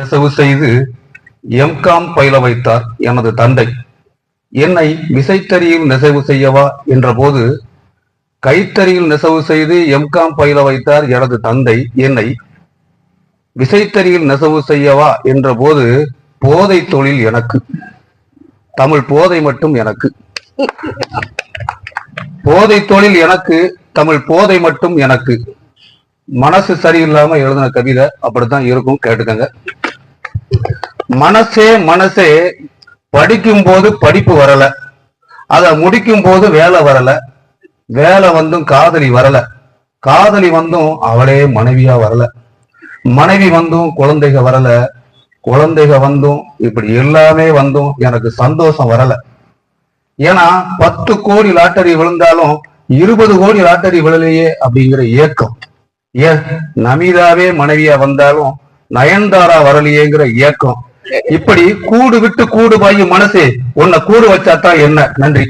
நெசவு செய்து எம்காம் பயில வைத்தார் எனது தந்தை. என்னை விசைத்தறியில் நெசவு செய்யவா என்றபோது கைத்தறியில் நெசவு செய்து எம்காம் பயில வைத்தார் எனது தந்தை என்னை விசைத்தறியில் நெசவு செய்யவா என்றபோது போதை தொழில் எனக்கு. தமிழ் போதை மட்டும் எனக்கு. போதை தொழில் எனக்கு தமிழ் போதை மட்டும் எனக்கு. மனசு சரியில்லாம எழுதின கவிதை அப்படித்தான் இருக்கும் கேட்டுக்கங்க. மனசே மனசே படிக்கும் போது படிப்பு வரல. அத முடிக்கும் போது வேலை வரல. வேலை வந்தும் காதலி வரல. காதலி வந்தும் அவளே மனைவியா வரல. மனைவி வந்தும் குழந்தைக வரல. குழந்தைக வந்தும் இப்படி எல்லாமே வந்தும் எனக்கு சந்தோஷம் வரல. ஏன்னா பத்து கோடி லாட்டரி விழுந்தாலும் இருபது கோடி லாட்டரி விழலையே அப்படிங்கிற ஏக்கம். ஏ நமிதாவே மனைவியா வந்தாலும் நயன்தாரா வரலையேங்கிற ஏக்கம். இப்படி கூடு விட்டு கூடு பாயும் மனசே உன்னை கூடு வச்சாதான் என்ன? நன்றி.